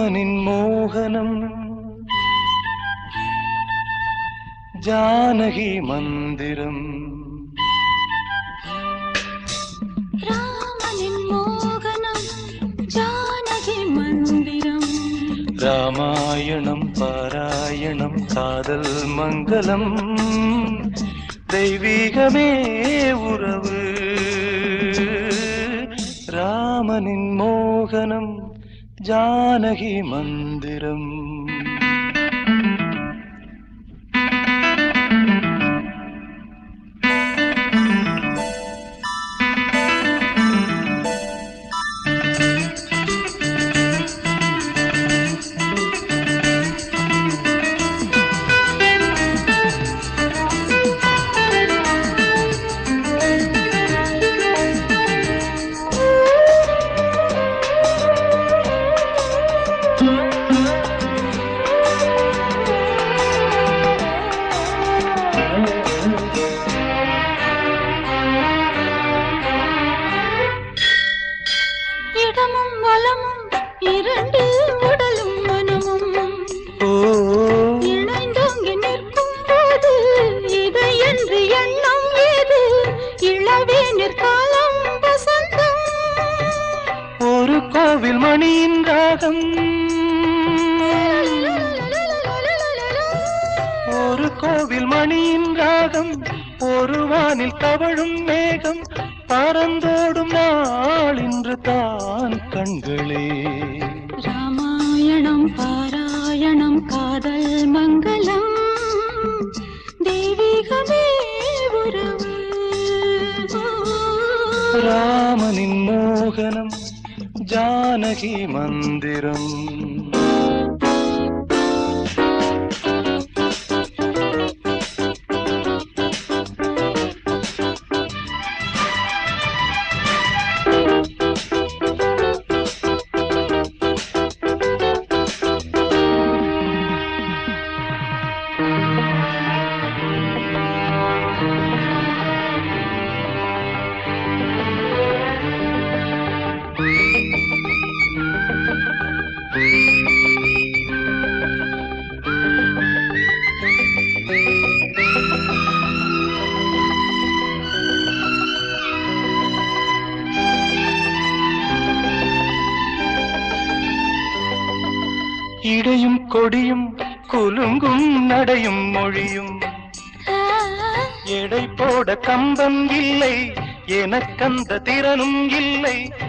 ராமனின் மோகனம். ஜானகி மந்திரம். ராமனின் மோகனம் ஜானகி ராமாயணம் பாராயணம் காதல் மங்களம் தெய்வீகமே உறவு. ராமனின் மோகனம். जानकी मन्दिरम् மணியின் ராகம் ஒரு கோவில் மணியின் ராகம் ஒரு வானில் தவழும் மேகம் பறந்தோடும் நாள் இன்று தான் கண்களே. ராமாயணம் பாராயணம் காதல் மங்களம் தெய்வீகமே உறவு. ராமனின் மோகனம். जानकी मन्दिरम् இடையும் கொடியும் குலுங்கும் நடையும் மொழியும். எடை போட கம்பம் இல்லை எனக்கந்த திறனும் இல்லை.